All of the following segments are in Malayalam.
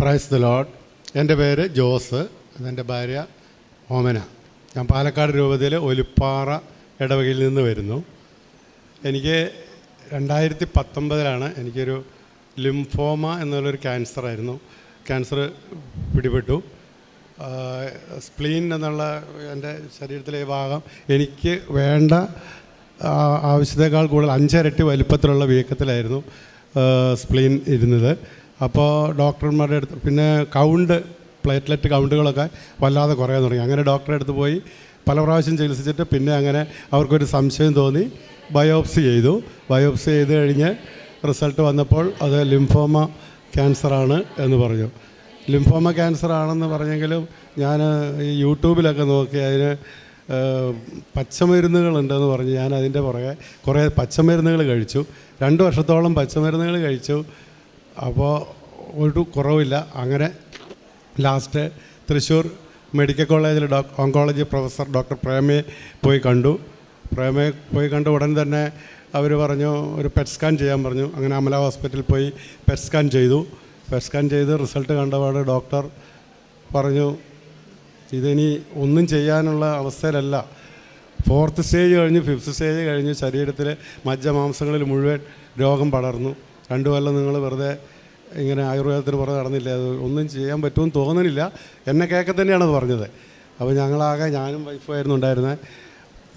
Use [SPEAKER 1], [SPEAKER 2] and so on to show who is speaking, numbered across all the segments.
[SPEAKER 1] പ്രൈസ് ദ ലോഡ് എന്റെ പേര് ജോസ് എന്റെ ഭാര്യ ഓമന. ഞാൻ പാലക്കാട് രൂപതയിലെ ഒലിപ്പാറ ഇടവകയിൽ നിന്ന് വരുന്നു. എനിക്ക് രണ്ടായിരത്തി പത്തൊമ്പതിലാണ് എനിക്കൊരു ലിംഫോമ എന്നുള്ളൊരു ക്യാൻസറായിരുന്നു ക്യാൻസർ പിടിപെട്ടു. സ്പ്ലീൻ എന്നുള്ള എന്റെ ശരീരത്തിലെ ഭാഗം എനിക്ക് വേണ്ട ആവശ്യത്തേക്കാൾ കൂടുതൽ അഞ്ചരട്ടി വലിപ്പത്തിലുള്ള വീക്കത്തിലായിരുന്നു സ്പ്ലീൻ ഇരുന്നത്. അപ്പോൾ ഡോക്ടർമാരുടെ അടുത്ത് പിന്നെ കൗണ്ട് പ്ലേറ്റ്ലെറ്റ് കൗണ്ടുകളൊക്കെ വല്ലാതെ കുറയാൻ തുടങ്ങി. അങ്ങനെ ഡോക്ടറെ അടുത്ത് പോയി പല പ്രാവശ്യം ചികിത്സിച്ചിട്ട് പിന്നെ അങ്ങനെ അവർക്കൊരു സംശയം തോന്നി. ബയോപ്സി ചെയ്തു. ബയോപ്സി ചെയ്ത് കഴിഞ്ഞ് റിസൾട്ട് വന്നപ്പോൾ അത് ലിംഫോമ ക്യാൻസറാണ് എന്ന് പറഞ്ഞു. ലിംഫോമ ക്യാൻസർ ആണെന്ന് പറഞ്ഞെങ്കിലും ഞാൻ ഈ യൂട്യൂബിലൊക്കെ നോക്കി അതിന് പച്ചമരുന്നുകളുണ്ടെന്ന് പറഞ്ഞ് ഞാൻ അതിന്റെ പുറകെ കുറേ പച്ചമരുന്നുകൾ കഴിച്ചു. രണ്ട് വർഷത്തോളം പച്ചമരുന്നുകൾ കഴിച്ചു. അപ്പോൾ ഒരു കുറവില്ല. അങ്ങനെ ലാസ്റ്റ് തൃശ്ശൂർ മെഡിക്കൽ കോളേജിൽ ഡോ ഓങ്കോളജി പ്രൊഫസർ ഡോക്ടർ പ്രേമയെ പോയി കണ്ടു. പ്രേമയെ പോയി കണ്ട ഉടൻ തന്നെ അവർ പറഞ്ഞു ഒരു പെറ്റ് സ്കാൻ ചെയ്യാൻ പറഞ്ഞു. അങ്ങനെ അമല ഹോസ്പിറ്റലിൽ പോയി പെറ്റ് സ്കാൻ ചെയ്തു. പെറ്റ് സ്കാൻ ചെയ്ത് റിസൾട്ട് കണ്ടപാട് ഡോക്ടർ പറഞ്ഞു ഇതിനി ഒന്നും ചെയ്യാനുള്ള അവസ്ഥയിലല്ല. ഫോർത്ത് സ്റ്റേജ് കഴിഞ്ഞ് ഫിഫ്ത്ത് സ്റ്റേജ് കഴിഞ്ഞ് ശരീരത്തിലെ മജ്ജമാംസങ്ങളിൽ മുഴുവൻ രോഗം പടർന്നു. രണ്ടു കൊല്ലം നിങ്ങൾ വെറുതെ ഇങ്ങനെ ആയുർവേദത്തിന് പുറത്ത് നടന്നില്ല? അത് ഒന്നും ചെയ്യാൻ പറ്റുമെന്ന് തോന്നുന്നില്ല എന്നെ കേൾക്കെ തന്നെയാണ് അത് പറഞ്ഞത്. അപ്പോൾ ഞങ്ങളാകെ ഞാനും വൈഫായിരുന്നു ഉണ്ടായിരുന്നത്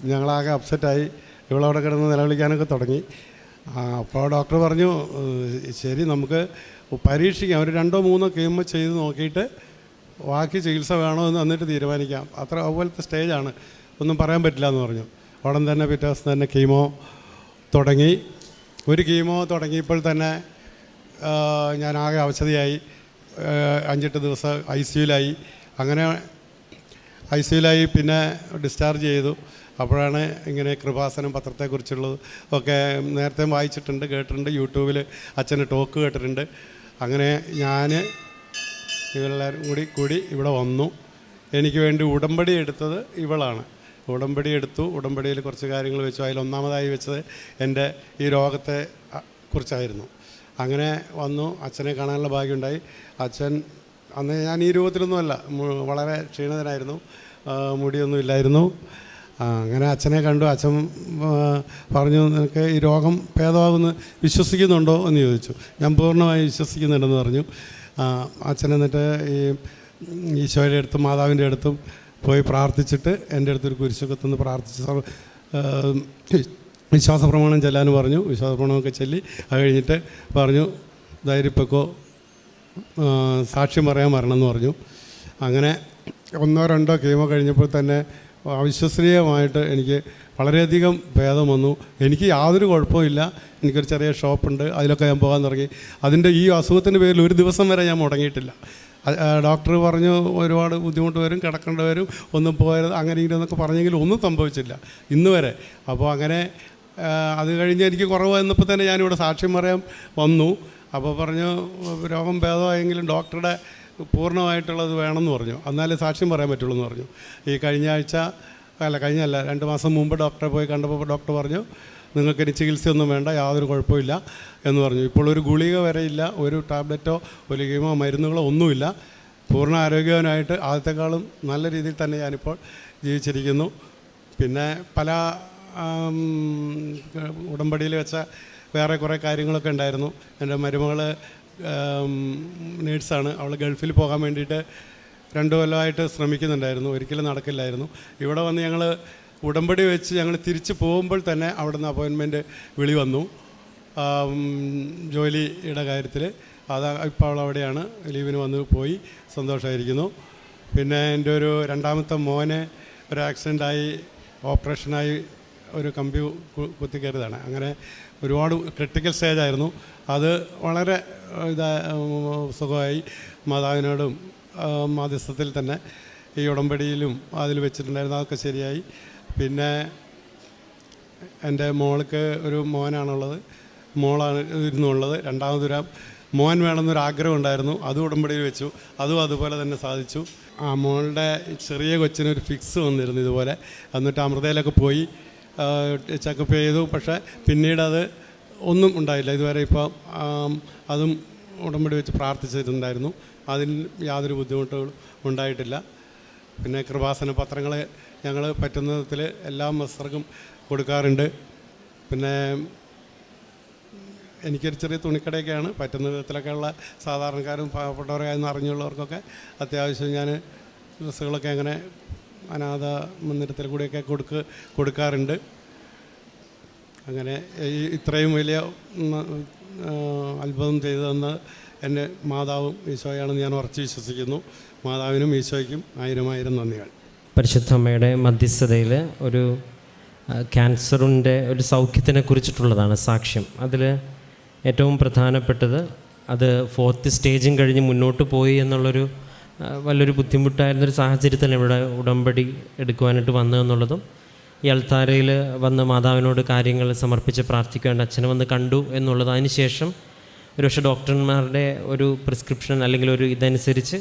[SPEAKER 1] ഞങ്ങളാകെ അപ്സെറ്റായി ഇവളവിടെ കിടന്ന് നിലവിളിക്കാനൊക്കെ തുടങ്ങി. അപ്പോൾ ഡോക്ടർ പറഞ്ഞു ശരി നമുക്ക് പരീക്ഷിക്കാം. ഒരു രണ്ടോ മൂന്നോ കീമോ ചെയ്ത് നോക്കിയിട്ട് ബാക്കി ചികിത്സ വേണോ എന്ന് എന്നിട്ട് തീരുമാനിക്കാം. അത്ര അതുപോലത്തെ സ്റ്റേജാണ് ഒന്നും പറയാൻ പറ്റില്ല എന്ന് പറഞ്ഞു. ഉടൻ തന്നെ പിറ്റേ ദിവസം തന്നെ കീമോ തുടങ്ങി. ഒരു കീമോ തുടങ്ങിയപ്പോൾ തന്നെ ഞാൻ ആകെ അവശതയായി. അഞ്ചെട്ട് ദിവസം ഐ സിയുലായി അങ്ങനെ ഐ സിയുലായി പിന്നെ ഡിസ്ചാർജ് ചെയ്തു. അപ്പോഴാണ് ഇങ്ങനെ കൃപാസനം പത്രത്തെക്കുറിച്ചുള്ളത് ഒക്കെ നേരത്തെ വായിച്ചിട്ടുണ്ട് കേട്ടിട്ടുണ്ട്. യൂട്യൂബിൽ അച്ഛന് ടോക്ക് കേട്ടിട്ടുണ്ട്. അങ്ങനെ ഞാൻ ഇവരെല്ലാവരും കൂടി കൂടി ഇവിടെ വന്നു. എനിക്ക് വേണ്ടി ഉടമ്പടി എടുത്തത് ഇവളാണ്. ഉടമ്പടി എടുത്തു. ഉടമ്പടിയിൽ കുറച്ച് കാര്യങ്ങൾ വെച്ചു. അതിൽ ഒന്നാമതായി വെച്ചത് എന്റെ ഈ രോഗത്തെ കുറിച്ചായിരുന്നു. അങ്ങനെ വന്നു. അച്ഛനെ കാണാനുള്ള ഭാഗ്യമുണ്ടായി. അച്ഛൻ അന്ന് ഞാൻ ഈ രൂപത്തിലൊന്നുമല്ല വളരെ ക്ഷീണിതനായിരുന്നു. മുടിയൊന്നും ഇല്ലായിരുന്നു. അങ്ങനെ അച്ഛനെ കണ്ടു. അച്ഛൻ പറഞ്ഞു നിനക്ക് ഈ രോഗം ഭേദമാകുമെന്ന് വിശ്വസിക്കുന്നുണ്ടോ? എന്ന് ചോദിച്ചു. ഞാൻ പൂർണമായി വിശ്വസിക്കുന്നുണ്ടെന്ന് പറഞ്ഞു. അച്ഛൻ എന്നിട്ട് ഈ ഈശോയുടെ അടുത്തും മാതാവിന്റെ അടുത്തും പോയി പ്രാർത്ഥിച്ചിട്ട് എന്റെ അടുത്തൊരു കുരിശൊക്കത്തുനിന്ന് പ്രാർത്ഥിച്ച് സർ- ആ, വിശ്വാസ പ്രമാണം ചെല്ലാൻ പറഞ്ഞു. വിശ്വാസ പ്രമാണമൊക്കെ ചൊല്ലി അത് കഴിഞ്ഞിട്ട് പറഞ്ഞു ധൈര്യപ്പെക്കോ സാക്ഷ്യം പറയാൻ വരണം എന്ന് പറഞ്ഞു. അങ്ങനെ ഒന്നോ രണ്ടോ കീമോ കഴിഞ്ഞപ്പോൾ തന്നെ അവിശ്വസനീയമായിട്ട് എനിക്ക് വളരെയധികം ഭേദം വന്നു. എനിക്ക് യാതൊരു കുഴപ്പമില്ല എനിക്കൊരു ചെറിയ ഷോപ്പുണ്ട്. അതിലൊക്കെ ഞാൻ പോകാൻ തുടങ്ങി. അതിന്റെ ഈ അസുഖത്തിന്റെ പേരിൽ ഒരു ദിവസം വരെ ഞാൻ മുടങ്ങിയിട്ടില്ല. ഡോക്ടർ പറഞ്ഞു ഒരുപാട് ബുദ്ധിമുട്ട് വരും കിടക്കേണ്ടി വരും ഒന്നും പോയത് അങ്ങനെ ഇങ്ങനെ എന്നൊക്കെ പറഞ്ഞെങ്കിലും ഒന്നും സംഭവിച്ചില്ല. ഇന്ന് വരെ. അപ്പോൾ അങ്ങനെ അത് കഴിഞ്ഞ് എനിക്ക് കുറവ് വന്നപ്പോൾ തന്നെ ഞാനിവിടെ സാക്ഷ്യം പറയാൻ വന്നു. അപ്പോൾ പറഞ്ഞു രോഗം ഭേദമായെങ്കിലും ഡോക്ടറുടെ പൂർണമായിട്ടുള്ളത് വേണമെന്ന് പറഞ്ഞു. എന്നാലേ സാക്ഷ്യം പറയാൻ പറ്റുള്ളൂ എന്ന് പറഞ്ഞു. ഈ കഴിഞ്ഞ ആഴ്ച അല്ല കഴിഞ്ഞല്ല രണ്ട് മാസം മുമ്പ് ഡോക്ടറെ പോയി കണ്ടപ്പോൾ ഡോക്ടർ പറഞ്ഞു നിങ്ങൾക്ക് ഇനി ചികിത്സയൊന്നും വേണ്ട യാതൊരു കുഴപ്പമില്ല എന്ന് പറഞ്ഞു. ഇപ്പോൾ ഒരു ഗുളിക വരെയില്ല ഒരു ടാബ്ലറ്റോ ഒരു കീമോ മരുന്നുകളോ ഒന്നുമില്ല. പൂർണ ആരോഗ്യവാനായിട്ട് ആദ്യത്തെക്കാളും നല്ല രീതിയിൽ തന്നെ ഞാനിപ്പോൾ ജീവിച്ചിരിക്കുന്നു. പിന്നെ പല ഉടമ്പടിയിൽ വെച്ച വേറെ കുറേ കാര്യങ്ങളൊക്കെ ഉണ്ടായിരുന്നു. എന്റെ മരുമകൾ നേഴ്സാണ്. അവൾ ഗൾഫിൽ പോകാൻ വേണ്ടിയിട്ട് രണ്ടു കൊല്ലമായിട്ട് ശ്രമിക്കുന്നുണ്ടായിരുന്നു. ഒരിക്കലും നടക്കില്ലായിരുന്നു. ഇവിടെ വന്ന് ഞങ്ങൾ ഉടമ്പടി വെച്ച് ഞങ്ങൾ തിരിച്ചു പോകുമ്പോൾ തന്നെ അവിടെ നിന്ന് അപ്പോയിൻമെന്റ് വിളി വന്നു. ജോലിയുടെ കാര്യത്തിൽ അത് ഇപ്പോൾ അവൾ അവിടെയാണ്. ലീവിന് വന്ന് പോയി. സന്തോഷമായിരിക്കുന്നു പിന്നെ എന്റെ ഒരു രണ്ടാമത്തെ മോനെ ഒരു ആക്സിഡന്റായി ഓപ്പറേഷനായി ഒരു കമ്പി കുത്തിക്കയറിയതാണ്. അങ്ങനെ ഒരുപാട് ക്രിട്ടിക്കൽ സ്റ്റേജായിരുന്നു അത് വളരെ ഇതാ സുഖമായി മാതാവിനോടും മാധ്യസ്ഥത്തിൽ തന്നെ ഈ ഉടമ്പടിയിലും അതിൽ വെച്ചിട്ടുണ്ടായിരുന്നു. അതൊക്കെ ശരിയായി. പിന്നെ എന്റെ മോൾക്ക് ഒരു മോനാണുള്ളത്. മോളാണ് ഇരുന്നുള്ളത്. രണ്ടാമതൊരു മോൻ വേണമെന്നൊരു ആഗ്രഹം ഉണ്ടായിരുന്നു. അതും ഉടമ്പടിയിൽ വെച്ചു. അതും അതുപോലെ തന്നെ സാധിച്ചു. ആ മോളുടെ ചെറിയ കൊച്ചിനൊരു ഫിക്സ് വന്നിരുന്നു ഇതുപോലെ. എന്നിട്ട് അമൃതയിലൊക്കെ പോയി ചെക്കപ്പ് ചെയ്തു. പക്ഷേ പിന്നീട് അത് ഒന്നും ഉണ്ടായില്ല. ഇതുവരെ ഇപ്പോൾ അതും ഉടമ്പടി വെച്ച് പ്രാർത്ഥിച്ചിട്ടുണ്ടായിരുന്നു. അതിൽ യാതൊരു ബുദ്ധിമുട്ടുകളും ഉണ്ടായിട്ടില്ല. പിന്നെ കൃപാസന പത്രങ്ങൾ ഞങ്ങൾ പറ്റുന്ന വിധത്തിൽ എല്ലാ മസ്തർക്കും കൊടുക്കാറുണ്ട്. പിന്നെ എനിക്കൊരു ചെറിയ തുണിക്കടയൊക്കെയാണ് പറ്റുന്ന വിധത്തിലൊക്കെയുള്ള സാധാരണക്കാരും പാവപ്പെട്ടവരായെന്ന് അറിഞ്ഞുള്ളവർക്കൊക്കെ അത്യാവശ്യം ഞാൻ ഡ്രസ്സുകളൊക്കെ അങ്ങനെ അനാഥ മന്ദിരത്തിൽ കൂടെയൊക്കെ കൊടുക്ക് കൊടുക്കാറുണ്ട്. അങ്ങനെ ഇത്രയും വലിയ അത്ഭുതം ചെയ്തു തന്ന എന്റെ മാതാവും ഈശോയാണെന്ന് ഞാൻ ഉറച്ചു വിശ്വസിക്കുന്നു. മാതാവിനും ഈശോയ്ക്കും ആയിരം ആയിരം നന്ദികൾ.
[SPEAKER 2] പരിശുദ്ധ അമ്മയുടെ മധ്യസ്ഥതയിൽ ഒരു ക്യാൻസറിന്റെ ഒരു സൗഖ്യത്തിനെ കുറിച്ചിട്ടുള്ളതാണ് സാക്ഷ്യം. അതിൽ ഏറ്റവും പ്രധാനപ്പെട്ടത് അത് ഫോർത്ത് സ്റ്റേജും കഴിഞ്ഞ് മുന്നോട്ട് പോയി എന്നുള്ളൊരു വലിയൊരു ബുദ്ധിമുട്ടായിരുന്നൊരു സാഹചര്യത്തിൽ ഇവിടെ ഉടമ്പടി എടുക്കുവാനായിട്ട് വന്നു എന്നുള്ളതും ഈ അൾത്താരയിൽ വന്ന് മാതാവിനോട് കാര്യങ്ങൾ സമർപ്പിച്ച് പ്രാർത്ഥിക്കേണ്ട അച്ഛനെ വന്ന് കണ്ടു എന്നുള്ളത് അതിനുശേഷം ഒരുപക്ഷെ ഡോക്ടർമാരുടെ ഒരു പ്രിസ്ക്രിപ്ഷൻ അല്ലെങ്കിൽ ഒരു ഇതനുസരിച്ച്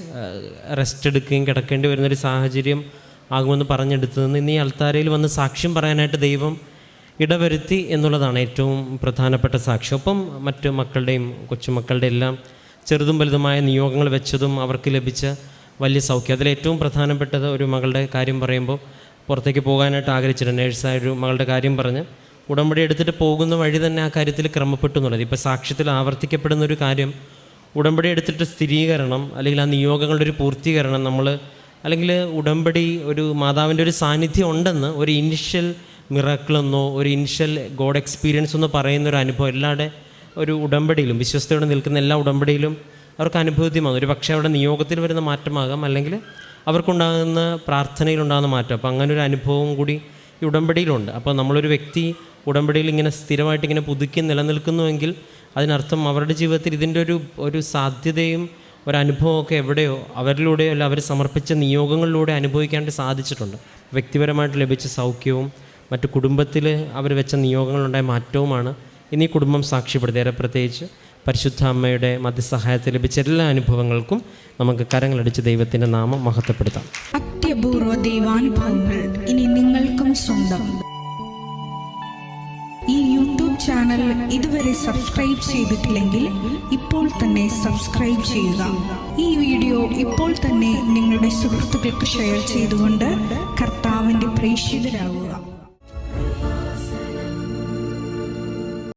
[SPEAKER 2] റെസ്റ്റ് എടുക്കുകയും കിടക്കേണ്ടി വരുന്നൊരു സാഹചര്യം ആകുമെന്ന് പറഞ്ഞെടുത്തതെന്ന് ഇന്ന് ഈ അൾത്താരയിൽ വന്ന് സാക്ഷ്യം പറയാനായിട്ട് ദൈവം ഇടവരുത്തി എന്നുള്ളതാണ് ഏറ്റവും പ്രധാനപ്പെട്ട സാക്ഷ്യം. ഒപ്പം മറ്റു മക്കളുടെയും കൊച്ചുമക്കളുടെ എല്ലാം ചെറുതും വലുതുമായ നിയോഗങ്ങൾ വെച്ചതും അവർക്ക് ലഭിച്ച വലിയ സൗഖ്യം. അതിൽ ഏറ്റവും പ്രധാനപ്പെട്ടത് ഒരു മകളുടെ കാര്യം പറയുമ്പോൾ പുറത്തേക്ക് പോകാനായിട്ട് ആഗ്രഹിച്ചിട്ടുണ്ട്. നേഴ്സായ ഒരു മകളുടെ കാര്യം പറഞ്ഞ് ഉടമ്പടി എടുത്തിട്ട് പോകുന്ന വഴി തന്നെ ആ കാര്യത്തിൽ ക്രമപ്പെട്ടു എന്നുള്ളത്. ഇപ്പോൾ സാക്ഷ്യത്തിൽ ആവർത്തിക്കപ്പെടുന്ന ഒരു കാര്യം ഉടമ്പടി എടുത്തിട്ട് സ്ഥിരീകരണം അല്ലെങ്കിൽ ആ നിയോഗങ്ങളുടെ ഒരു പൂർത്തീകരണം നമ്മൾ അല്ലെങ്കിൽ ഉടമ്പടി ഒരു മാതാവിന്റെ ഒരു സാന്നിധ്യം ഉണ്ടെന്ന് ഒരു ഇനിഷ്യൽ മിറക്കിളെന്നോ ഒരു ഇനിഷ്യൽ ഗോഡ് എക്സ്പീരിയൻസ് എന്നോ പറയുന്ന ഒരു അനുഭവം എല്ലാവരുടെ ഒരു ഉടമ്പടിയിലും വിശ്വസ്തയോടെ നിൽക്കുന്ന എല്ലാ ഉടമ്പടിയിലും അവർക്ക് അനുഭവദ്യമാണ് ഒരു പക്ഷേ അവിടെ നിയോഗത്തിൽ വരുന്ന മാറ്റമാകാം അല്ലെങ്കിൽ അവർക്കുണ്ടാകുന്ന പ്രാർത്ഥനയിലുണ്ടാകുന്ന മാറ്റം. അപ്പോൾ അങ്ങനെ ഒരു അനുഭവം കൂടി ഈ ഉടമ്പടിയിലുണ്ട്. അപ്പോൾ നമ്മളൊരു വ്യക്തി ഉടമ്പടിയിൽ ഇങ്ങനെ സ്ഥിരമായിട്ട് ഇങ്ങനെ പുതുക്കി നിലനിൽക്കുന്നുവെങ്കിൽ അതിനർത്ഥം അവരുടെ ജീവിതത്തിൽ ഇതിന്റെ ഒരു ഒരു സാധ്യതയും ഒരനുഭവമൊക്കെ എവിടെയോ അവരിലൂടെയോ അല്ല അവർ സമർപ്പിച്ച നിയോഗങ്ങളിലൂടെ അനുഭവിക്കാനായിട്ട് സാധിച്ചിട്ടുണ്ട്. വ്യക്തിപരമായിട്ട് ലഭിച്ച സൗഖ്യവും മറ്റു കുടുംബത്തിൽ അവർ വെച്ച നിയോഗങ്ങളുണ്ടായ മാറ്റവുമാണ് ഇനി കുടുംബം സാക്ഷ്യപ്പെടുത്തി. ഏറെ പ്രത്യേകിച്ച് പരിശുദ്ധ അമ്മയുടെ മധ്യസഹായത്തിൽ ലഭിച്ച എല്ലാ അനുഭവങ്ങൾക്കും നമുക്ക് കരങ്ങളടിച്ച് ദൈവത്തിന്റെ നാമം മഹത്വപ്പെടുത്താം.
[SPEAKER 3] അത്യപൂർവ ദൈവാനുഭവങ്ങൾ ഇനി നിങ്ങൾക്കും സ്വന്തം. ഈ യൂട്യൂബ് ചാനൽ ഇതുവരെ സബ്സ്ക്രൈബ് ചെയ്തിട്ടില്ലെങ്കിൽ ഇപ്പോൾ തന്നെ സബ്സ്ക്രൈബ് ചെയ്യുക. ഈ വീഡിയോ ഇപ്പോൾ തന്നെ നിങ്ങളുടെ സുഹൃത്തുക്കൾക്ക് ഷെയർ ചെയ്തുകൊണ്ട് കർത്താവിന്റെ പ്രേക്ഷിതരാകുക.